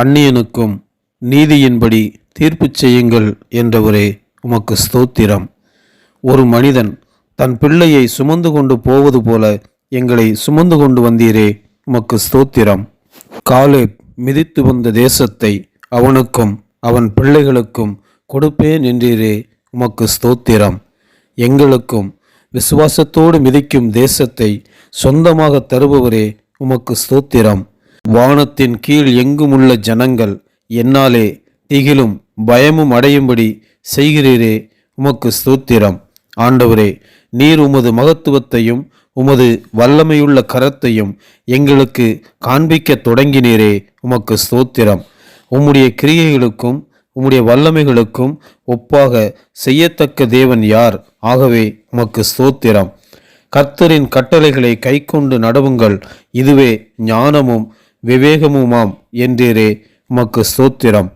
அந்நியனுக்கும் நீதியின்படி தீர்ப்பு செய்யுங்கள் என்றவரே உமக்கு ஸ்தோத்திரம். ஒரு மனிதன் தன் பிள்ளையை சுமந்து கொண்டு போவது போல எங்களை சுமந்து கொண்டு வந்தீரே உமக்கு ஸ்தோத்திரம். காலேப் மிதித்து வந்த தேசத்தை அவனுக்கும் அவன் பிள்ளைகளுக்கும் கொடுப்பேன் என்றீரே உமக்கு ஸ்தோத்திரம். எங்களுக்கும் விசுவாசத்தோடு மிதிக்கும் தேசத்தை சொந்தமாக தருபவரே உமக்கு ஸ்தோத்திரம். வானத்தின் கீழ் எங்குமுள்ள ஜனங்கள் என்னாலே திகிலும் பயமும் அடையும்படி செய்கிறீரே உமக்கு ஸ்தோத்திரம். ஆண்டவரே நீர் உமது மகத்துவத்தையும் உமது வல்லமையுள்ள கரத்தையும் எங்களுக்கு காண்பிக்க தொடங்கினீரே உமக்கு ஸ்தோத்திரம். உம்முடைய கிரியைகளுக்கும் உம்முடைய வல்லமைகளுக்கும் ஒப்பாக செய்யத்தக்க தேவன் யார்? ஆகவே உமக்கு ஸ்தோத்திரம். கர்த்தரின் கட்டளைகளை கைக்கொண்டு நடவுங்கள். இதுவே ஞானமும் விவேகமுமாம் என்றீரே உமக்கு ஸ்தோத்திரம்.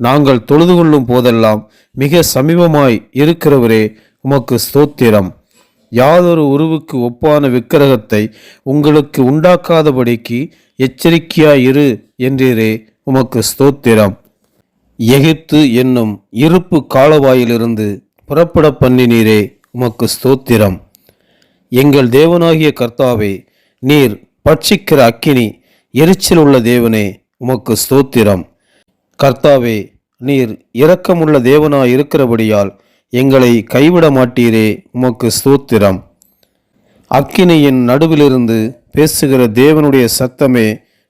நாங்கள் தொழுது கொள்ளும் போதெல்லாம் மிக சமீபமாய் இருக்கிறவரே உமக்கு ஸ்தோத்திரம். யாதொரு உருவுக்கு ஒப்பான விக்கிரகத்தை உங்களுக்கு உண்டாக்காதபடிக்கு எச்சரிக்கையாயிரு என்றீரே உமக்கு ஸ்தோத்திரம். எகிப்து என்னும் இருப்பு காலவாயிலிருந்து புறப்பட பண்ணினீரே உமக்கு ஸ்தோத்திரம். எங்கள் தேவனாகிய கர்த்தாவே நீர் பட்சிக்கிற அக்கினி எரிச்சல் உள்ள தேவனே உமக்கு ஸ்தோத்திரம். கர்த்தாவே நீர் இரக்கமுள்ள தேவனாய் இருக்கிறபடியால் எங்களை கைவிட மாட்டீரே உமக்கு ஸ்தோத்திரம். அக்கினியின் நடுவிலிருந்து பேசுகிற தேவனுடைய சத்தமே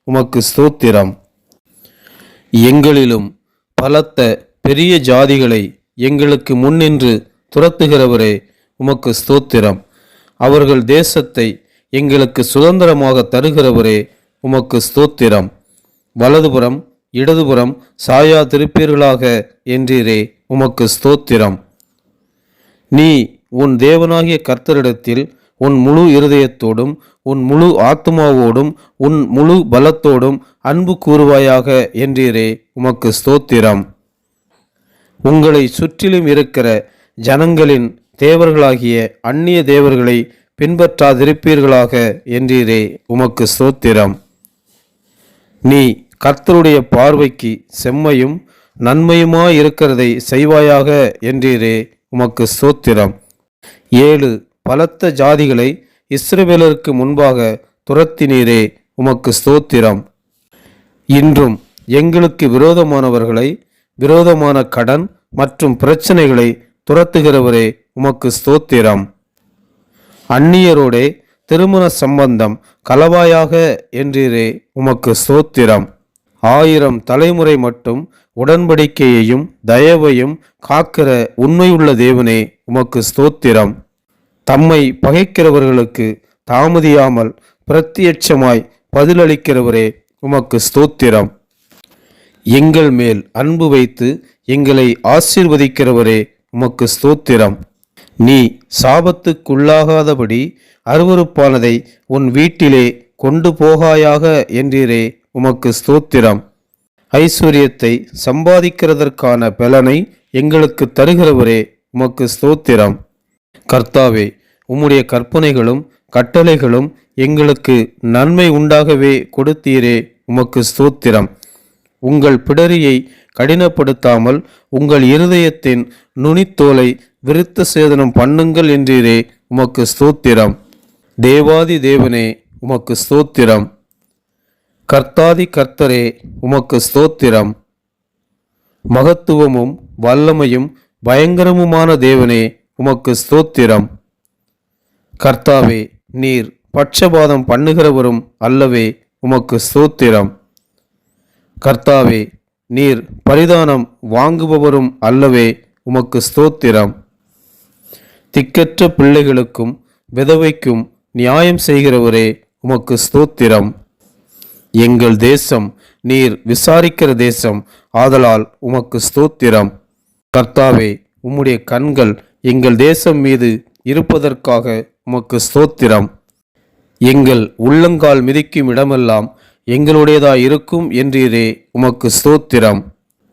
உமக்கு ஸ்தோத்திரம். எங்களிலும் பலத்த பெரிய ஜாதிகளை எங்களுக்கு முன்னின்று துரத்துகிறவரே உமக்கு ஸ்தோத்திரம். அவர்கள் தேசத்தை எங்களுக்கு சுதந்திரமாக தருகிறவரே உமக்கு ஸ்தோத்திரம். வலதுபுறம் இடதுபுறம் சாயா திருப்பீர்களாக என்றீரே உமக்கு ஸ்தோத்திரம். நீ உன் தேவனாகிய கர்த்தரிடத்தில் உன் முழு இருதயத்தோடும் உன் முழு ஆத்மாவோடும் உன் முழு பலத்தோடும் அன்பு கூறுவாயாக என்றீரே உமக்கு ஸ்தோத்திரம். உங்களை சுற்றிலும் இருக்கிற ஜனங்களின் தேவர்களாகிய அந்நிய தேவர்களை பின்பற்றாதிருப்பீர்களாக என்றீரே உமக்கு ஸ்தோத்திரம். நீ கர்த்தருடைய பார்வைக்கு செம்மையும் நன்மையுமாயிருக்கிறதை செய்வாயாக என்றீரே உமக்கு ஸ்தோத்திரம். ஏழு பலத்த ஜாதிகளை இஸ்ரவேலருக்கு முன்பாக துரத்தினீரே உமக்கு ஸ்தோத்திரம். இன்றும் எங்களுக்கு விரோதமானவர்களை விரோதமான கடன் மற்றும் பிரச்சனைகளை துரத்துகிறவரே உமக்கு ஸ்தோத்திரம். அந்நியரோடே திருமண சம்பந்தம் கலவாயாக என்றீரே உமக்கு ஸ்தோத்திரம். ஆயிரம் தலைமுறை மட்டும் உடன்படிக்கையையும் தயவையும் காக்கிற உண்மையுள்ள தேவனே உமக்கு ஸ்தோத்திரம். தம்மை பகைக்கிறவர்களுக்கு தாமதியாமல் பிரத்யட்சமாய் பதிலளிக்கிறவரே உமக்கு ஸ்தோத்திரம். எங்கள் மேல் அன்பு வைத்து எங்களை ஆசீர்வதிக்கிறவரே உமக்கு ஸ்தோத்திரம். நீ சாபத்துக்குள்ளாகாதபடி அருவருப்பானதை உன் வீட்டிலே கொண்டு போகாயாக என்றீரே உமக்கு ஸ்தோத்திரம். ஐஸ்வர்யத்தை சம்பாதிக்கிறதற்கான பலனை எங்களுக்கு தருகிறவரே உமக்கு ஸ்தோத்திரம். கர்த்தாவே உம்முடைய கற்பனைகளும் கட்டளைகளும் எங்களுக்கு நன்மை உண்டாகவே கொடுத்தீரே உமக்கு ஸ்தோத்திரம். உங்கள் பிடரியை கடினப்படுத்தாமல் உங்கள் இருதயத்தின் நுனித்தோலை விருத்த சேதனம் பண்ணுங்கள் என்றீரே உமக்கு ஸ்தோத்திரம். தேவாதி தேவனே உமக்கு ஸ்தோத்திரம். கர்த்தாதி கர்த்தரே உமக்கு ஸ்தோத்திரம். மகத்துவமும் வல்லமையும் பயங்கரமுமான தேவனே உமக்கு ஸ்தோத்திரம். கர்த்தாவே நீர் பட்சபாதம் பண்ணுகிறவரும் அல்லவே உமக்கு ஸ்தோத்திரம். கர்த்தாவே நீர் பரிதானம் வாங்குபவரும் அல்லவே உமக்கு ஸ்தோத்திரம். திக்கற்ற பிள்ளைகளுக்கும் விதவைக்கும் நியாயம் செய்கிறவரே உமக்கு ஸ்தோத்திரம். எங்கள் தேசம் நீர் விசாரிக்கிற தேசம் ஆதலால் உமக்கு ஸ்தோத்திரம். கர்த்தாவே உம்முடைய கண்கள் எங்கள் தேசம் மீது இருப்பதற்காக உமக்கு ஸ்தோத்திரம். எங்கள் உள்ளங்கால் மிதிக்கும் இடமெல்லாம் எங்களுடையதாய் இருக்கும் என்றீரே உமக்கு ஸ்தோத்திரம்.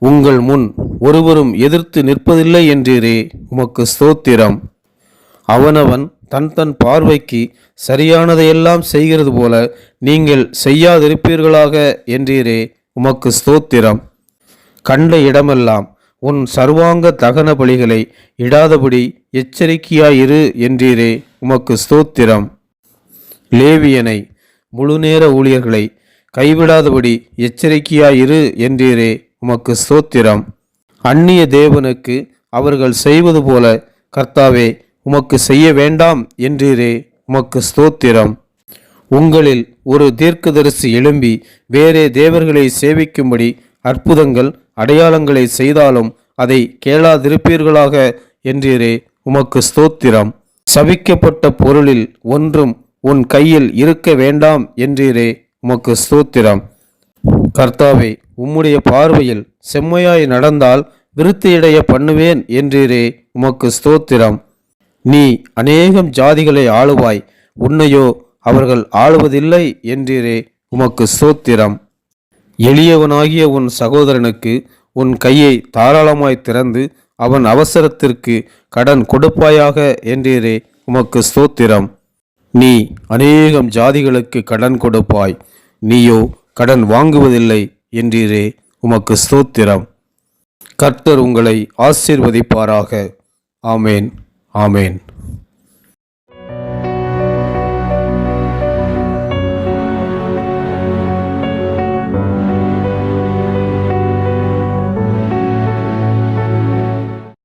உங்கள் முன் ஒருவரும் எதிர்த்து நிற்பதில்லை என்றீரே உமக்கு ஸ்தோத்திரம். அவனவன் தன் தன் பார்வைக்கு சரியானதையெல்லாம் செய்கிறது போல நீங்கள் செய்யாதிருப்பீர்களாக என்றீரே உமக்கு ஸ்தோத்திரம். கண்ட இடமெல்லாம் உன் சர்வாங்க தகன பலிகளை இடாதபடி எச்சரிக்கையாயிரு என்றீரே உமக்கு ஸ்தோத்திரம். லேவியனை முழுநேர ஊழியர்களை கைவிடாதபடி எச்சரிக்கையாயிரு என்றீரே உமக்கு ஸ்தோத்திரம். அந்நிய தேவனுக்கு அவர்கள் செய்வது போல கர்த்தாவே உமக்கு செய்ய வேண்டாம் என்றீரே உமக்கு ஸ்தோத்திரம். உங்களில் ஒரு தீர்க்கதரிசி எழும்பி வேறே தேவர்களை சேவிக்கும்படி அற்புதங்கள் அடையாளங்களை செய்தாலும் அதை கேளாதிருப்பீர்களாக என்றீரே உமக்கு ஸ்தோத்திரம். சபிக்கப்பட்ட பொருளில் ஒன்றும் உன் கையில் இருக்க வேண்டாம் என்றீரே உமக்கு ஸ்தோத்திரம். கர்த்தாவே உம்முடைய பார்வையில் செம்மையாய் நடந்தால் விருத்தியடைய பண்ணுவேன் என்றீரே உமக்கு ஸ்தோத்திரம். நீ அநேகம் ஜாதிகளை ஆளுவாய். உன்னையோ அவர்கள் ஆளுவதில்லை என்றீரே உமக்கு ஸ்தோத்திரம் எளியவனாகிய உன் சகோதரனுக்கு உன் கையை தாராளமாய் திறந்து அவன் அவசரத்திற்கு கடன் கொடுப்பாயாக என்றீரே உமக்கு ஸ்தோத்திரம் நீ அநேகம் ஜாதிகளுக்கு கடன் கொடுப்பாய். நீயோ கடன் வாங்குவதில்லை என்றீரே உமக்கு ஸ்தோத்திரம் கர்த்தர் உங்களை ஆசீர்வதிப்பாராக. ஆமேன். ஆமேன்